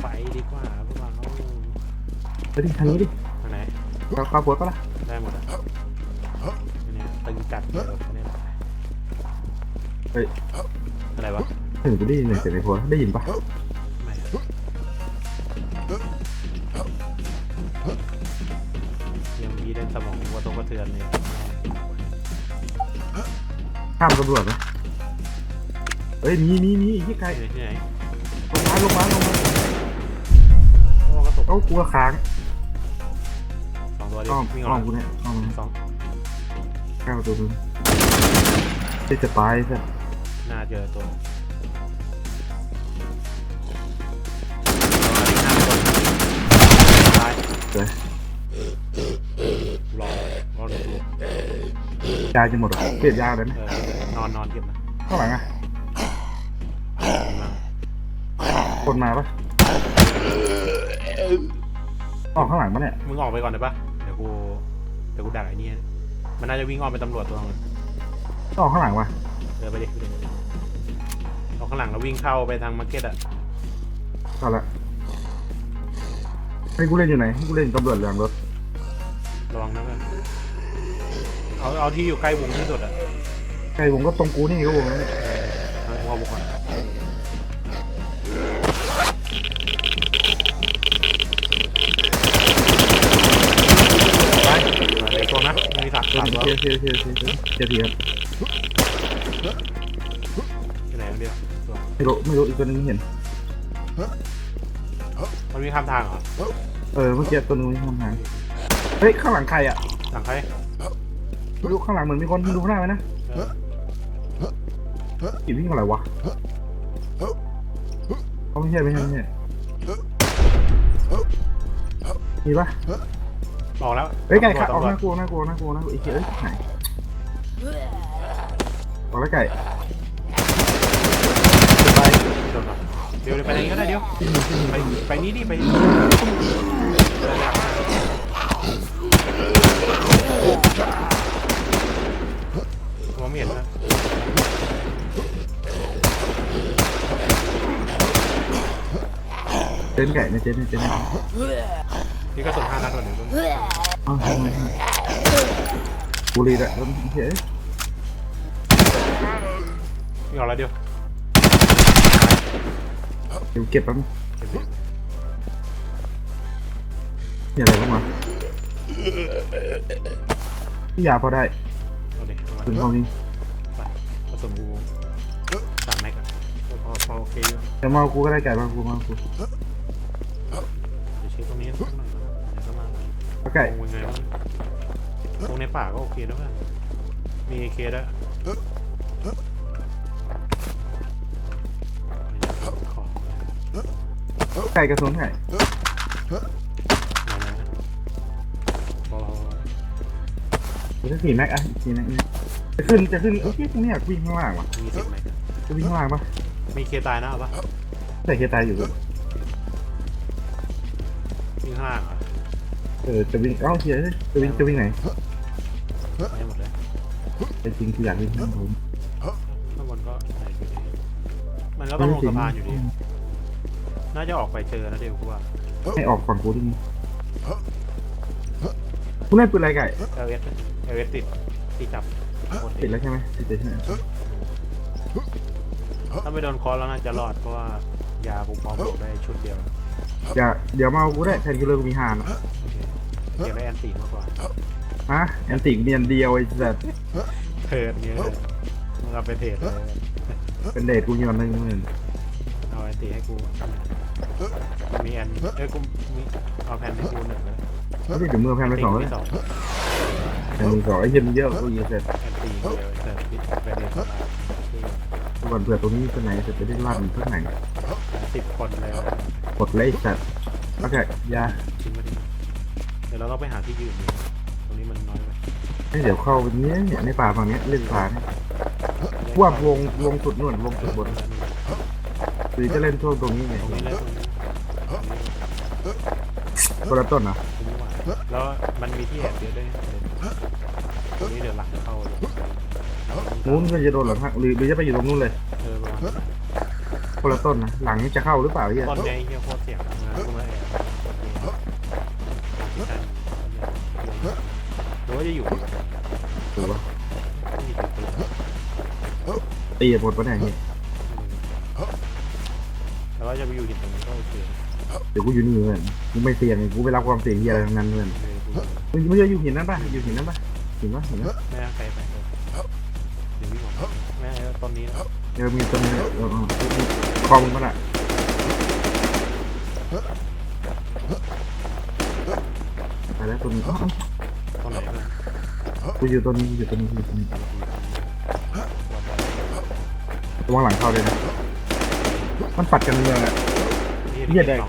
ไฟดีกว่าพวกเราไปดิทางนี้ดิทางไหนเข้าเข้าปวดปะล่ะได้หมดอะเนี่ยตึงจัดเลยแบบเนี่ยเฮ้ยอะไรวะเห็นกูได้ยินเสียงในโทรได้ยินปะไม่ยังมีเล่นสมองวัวตรงกระเทือนเลยข้ามตำรวจนะเฮ้ยมีมีมีที่ไกลที่ไหนที่ไหนลงมาลงมาลงมา โอ้กระตุกเอ้ากลัวค้างสองตัวดิอ้อมวิ่งออ้ออมกกูเนี่ยอ้อมสองข้าวตัวนึงที่จะตายซะน่าเจอตัวตายเลยรอรอดูยาจะหมดเหรอเปลี่ยนยาเลยไหมเออนอนนอนเก็บนะข้างหลังอะคนมาปะ ออกข้างหลังปะเนี่ยมึงออกไปก่อนได้ปะเดี๋ยวกูเดี๋ยวกูดักไอ้นี่ให้มันน่าจะวิ่งอ้อมเป็นตำรวจตัวนึงออกข้างหลังวะเดินไปดิไปดิเอาข้างหลังแล้ววิ่งเข้าไปทางมาร์เก็ตอะเอาละให้กูเล่นอยู่ไหนให้กูเล่นตำรวจหลังรถระวังนะเพื่อนเอาเอาที่อยู่ใกล้วงที่สุดอะใครวงก็ตรงกูนี่ก็วงแล้วเนี่ยเออเอาเอาบุกก่อน มีสามเชียร์เชียร์เชียร์เชียร์เชียร์เคลียร์ที่ไหนคนเดียวไม่รู้ไม่รู้อีกตัวนึงไม่เห็น มันมีข้ามทางเหรอเออเมื่อกี้ตัวนึงไม่ทำงานเฮ้ยข้างหลังใครอะหลังใครไม่รู้ข้างหลังเหมือนมีคนดูข้างหน้าไหมนะออกี่วิ่งอะไรวะเขาไม่ใช่ไม่ใช่ไม่ใช่มีปะ ออกแล้วเฮ้ยไก่ขาตำออกรวจน่ากลัวน่ากลัวน่ากลัวน่ากลัวไอ้เหี้ยเอ้ยไหนออกแล้วไก่ไปโดนเหรอเดี๋ยวเดี๋ยวไปทางนี้ก็ได้เดี๋ยวที่นี่ที่นี่ไปไปนี้ดิไปมองไม่เห็นนะเต้นไก่ในเต้นในเต้นใน นี่ก็สุดห้านัดก่อนหนึ่งอ้าวทำไมบุรีละแล้วเฮ้ยนี่ออกแล้วเดี๋ยวเดี๋ยวเก็บแป๊บนึงเก็บดิมีอะไรบ้างวะพี่ยาพอได้เอาดิเอามาถึงห้องนี้ไปผสมกูสามแม็กอะพอพอโอเคอยู่แต่มาเอากูก็ได้ไก่มาเอากูมาเอากู เดี๋ยวเช็คตรงนี้สักหน่อยนะ ไก่ วงยังไงวะวงในป่าก็โอเคนะเพื่อนมีเคด้วยของไก่กระสุนไก่ไหนๆบอกเราเดี๋ยวจะสี่แม็กอะอีกสี่แม็กนี่จะขึ้นจะขึ้นเอ้ยกูไม่อยากวิ่งข้างล่างว่ะมีสิบไหมจะวิ่งข้างล่างปะมีเคตายนะเอาปะแต่เคตายอยู่วิ่งข้างล่างเหรอ เออจะวิ่งเอ้าเฮียจะวิ่งจะวิ่งไหนไม่หมดเลยแต่จริงคืออยากวิ่งข้างผมข้างบนก็ไหนอยู่ดีมันก็ต้องลงสะพานอยู่ดี น่าจะออกไปเจอนะเดี๋ยวกูว่าให้ออกฝั่งกูที่นี่กูเล่นปืนอะไรไก่เอเอสเอเอสติดที่จับคนติดแล้วใช่ไหมติดเลยใช่ไหมถ้าไม่โดนคอร์สแล้วน่าจะรอดเพราะว่ายากูพร้อมบวกได้ชุดเดียว อย่าเดี๋ยวมาเอากูได้แทนกิเลอร์กูมีหานอะโอ เคเก็บได้แอนตีมากกว่าฮะแอนติกเนียนเดียวไอ้สัสเทิร์นเงี้ยมึงเอาไปเทรดเลยเป็นเดทกูยอนหนึ่งหมื่นเอาแอนตีให้กูมีแอนเอ้ยกูมีเอาแผ่นให้กูหนึ่งเลยแล้วนี่เดี๋ยวมือแพนไปสองแล้วตีสองแพนไปสองไอ้เหี้ยมันเยอะกูยิงเสร็จแอนตีเดียวเสร็จปิดไปเลยก่อนเผื่อตัวนี้ตัวไหนเสร็จจะได้ลั่นเพื่อไหนสิบคนเลยกดเลยสัสโอเคยาทิ้งมา ดิเดี๋ยวเราต้องไปหาที่ยืนอยู่ตรงนี้มันน้อยไปให้เดี๋ยวเข้าไปเนี้ยเนี่ยในป่าฝั่งเนี้ยเล่นป่าเนี่ยว่าวงวงสุดนู่นวงสุดบนหรือจะเล่นช่วงตรงนี้ไงตรงนี้เลยตรงนี้คนละต้นนะตรงนี้ว่าแล้วมันมีที่แอบเยอะด้วยตรงนี้เดี๋ยวหลังเข้าเลยนู้นก็จะโดนหลังหักหรือหรือจะไปอยู่ตรงนู้นเลยเออประมาณคนละต้นนะหลังจะเข้าหรือเปล่าเฮียต้นไงเฮียโคตรเสียง จะอยู่ดีถือว่าไม่มีตัวปืนตีหมดปะเนี่ยเฮียแต่ว่าจะไปอยู่หินตรงนี้ก็โอเคเดี๋ยวกูอยู่นี่เพื่อนกูไม่เสี่ยงกูไม่รับความเสี่ยงเฮียอะไรทั้งนั้นเพื่อนไม่รู้มึงมึงจะอยู่หินนั้นป่ะอยู่หินนั้นป่ะหินป่ะหินป่ะไม่น่าไกลไปเลยเดี๋ยววิ่งออกแม่ตอนนี้นะเดี๋ยวมีตัวนี้เออเออคอมึงก็ได้ไปแล้วตัวนี้อ้าวตอนไหนกัน กูอยู่ตัวนี้อยู่ตัวนี้อยู่ตัวนี้ระวังหลังเข้าเลยนะ มันปัดกันเมืองอะเหี้ยแดก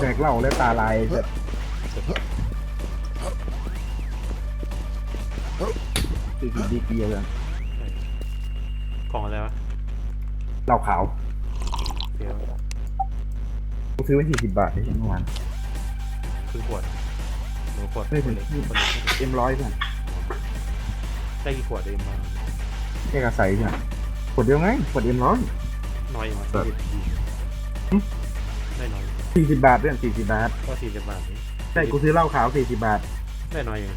แดกเหล้าแล้วตาลายเสร็จคือดีเกียร์เลยกล่องอะไรวะเหล้าขาวเดี๋ยวกูซื้อไว้สี่สิบบาทเองเมื่อวานครึ่งขวดหนูขวดไม่ถึงคนเล็กคนเล็กเอ็มร้อยเพื่อน ได้กี่ขวดเองมาแค่กระใสเพื่อนขวดเดียวไงขวดเอ็มร้อยน้อยอยู่มั้แบบได้น้อยอยู่สี่สิบบาทเพื่อนสี่สิบบาทก็สี่สิบบาทนี่ใช่กูซื้อเหล้าขาวสี่สิบบาท ได้น้อยอยู่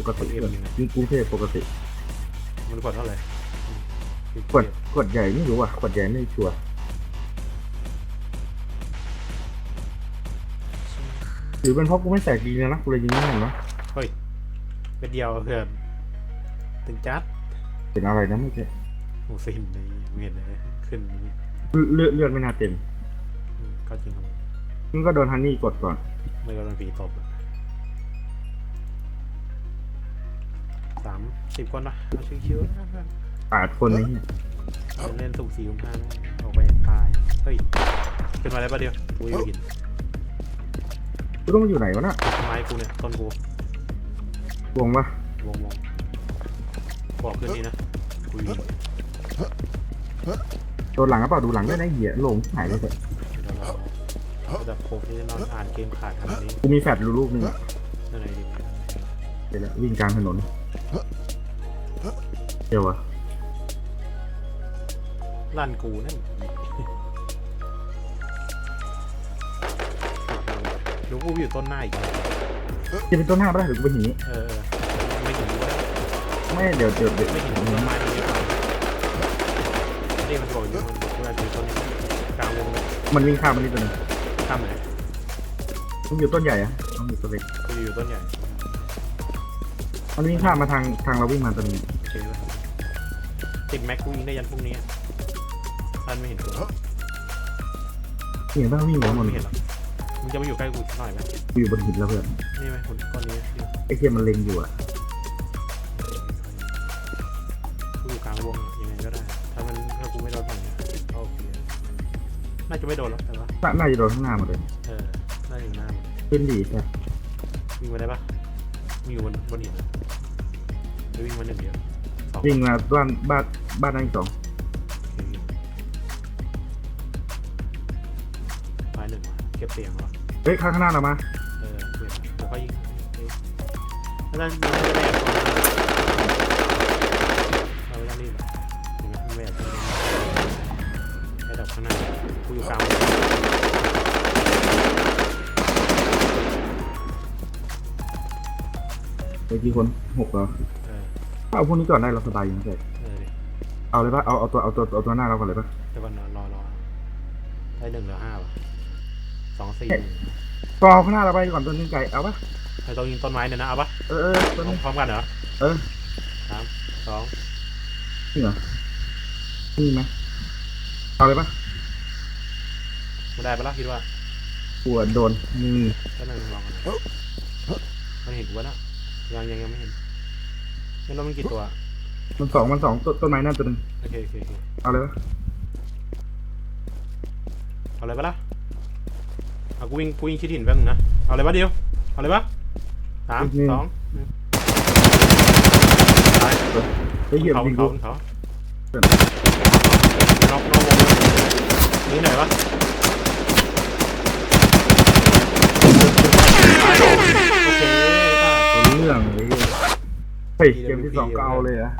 ปกติเพื่อนนี่กรุงเทพปกติมันขวดเท่าไหร่อืมขวดขวดใหญ่ไม่รู้อะขวดใหญ่ไม่ชัวร์หรือเป็นเพราะกูไม่แตกดีนะกูเลยยิงไม่แม่นวะเฮ้ยเป็นเดียวเพื่อน ตึงจัดเป็นอะไรนะไม่ใช่โอ้สินเลยเวียนเลยขึ้นนี้เลือดเลือดไม่น่าเต็มอืมก็จริงครับมึงก็โดนฮันนี่กดก่อน ไม่ก็โดนผีตบอะสามสิบคนปะเอาชิวๆนะเพื่อนปาดคนนี้ยเล่นสุ่มสี่สุ่มห้านะออกไปตาย เฮ้ยขึ้นมาได้ปะเดียวกูอยู่หินกูต้องมาอยู่ไหนวะน่ะไม้กูเนี่ยต้นกู วงปะวงวง บอกขึ้นนี่นะกูอยู่หินโดนหลังก็เปล่าดูหลังได้นะเหี้ยหลงหายเลยเถอะเดี๋ยวเราระดับโคที่นอนอ่านเกมขาดขนาดนี้กูมีแฟลชรูลูกนึงอะนั่นไงดีเดี๋ยวละวิ่งกลางถนนเดี๋ยววะลั่นกูนั่นรู้กูอยู่ต้นหน้าอีกจะเป็นต้นหน้าปะล่ะหรือกูเป็นหินนี้เออเออ ไม่เดี๋ยวเดี๋ยวเดี๋ยวไม่เห็นต้นไม้ตรงนี้ก่อนนี่มันบอกอยู่มันบอกว่าอยู่ต้นกลางวงเลยมันวิ่งข้ามมันนี่ตัวหนึงข้ามไหนมันอยู่ต้นใหญ่อะมันอยู่ตัวเล็กกูอยู่ต้นใหญ่มันวิ่งข้ามมาทางทางเราวิ่งมาตัวนี้โอเคไหมติดแม็กกูยิงได้ยันพรุ่งนี้ท่านไม่เห็นกูเห็นป่ะวิ่งหมดหมดไม่เห็นหรอกมึงจะมาอยู่ใกล้กูหน่อยไหมกูอยู่บนหินแล้วเพื่อนนี่ไหมคนก้อนนี้ไอ้เทียมันเล็งอยู่อะ กูอยู่กลางวงยังไงก็ได้ ถ้ามันถ้ากูไม่โดนฝั่งนี้ก็โอเคน่าจะไม่โดนหรอกแต่ว่าน่าน่าจะโดนข้างหน้าหมดเลยเออน่าจะอยู่หน้ามันขึ้นดีใช่วิ่งมาได้ปะมีอยู่บนบนหินหรือวิ่งมาหนึ่งเดียวสองวิ่งมาบ้านบ้านบ้านนั่นอีกสองโอเคไปหนึ่งว่ะเก็บเสียงวะเฮ้ยข้างข้างหน้าเรามาเออเว้ยแล้วก็ยิงเอ้ยแล้วนั่นยิงไม่ได้แอบก่อ นเราไม่ต้องรีบหรอกยิงไม่ไม่แอบตรงนี้ไอ้ดอกข้างหน้ากูอยู่กลางไปกี่คนหกเหรอเออถ้าเอาพวกนี้ก่อนได้เราสบายอยู่นะเจ๊เออดิเอาเลยปะเอาเอาตัวเอาตัวเอาตัวหน้าเราก่อนเลยปะเดี๋ยวก่อนรอรอรอได้หนึ่งเหลือห้าป่ะสองสี่หนึ่งก็เอาข้างหน้าเราไปก่อนตัวนึงไก่เอาปะไอ้ต้องยิงต้นไม้เนี่ยนะเอาปะเออเออตัวเอานี้พร้อมกันเหรอเออสามสอง นี่เหรอนี่ไหมเอาเลยปะไม่ได้ปะล่ะคิดว่าปวดโดนนี่ ก็นั่งลองกันนะมันเห็นกูวะนะยังยังยังไม่เห็นไม่รู้มันกี่ตัว มันสองมันสองต้นต้นไม้นั่นตัวหนึงโอเคโอเคโอเคเอาเลยปะเอาเลยปะล่ะเอากูวิ่งกูวิ่งชิดหินแป๊บนึงนะ เอาเลยปะเดียว เอาเลยปะสามสองหนึ่งตาย เฮ้ยเหยียบเขายิงเขากูเขาเกิดนอกนอกวงเลยนี่ไหนวะตายโอเคได้ตัวเรื่องเลยเฮ้ยเกมที่สองก็เอาเลยอะ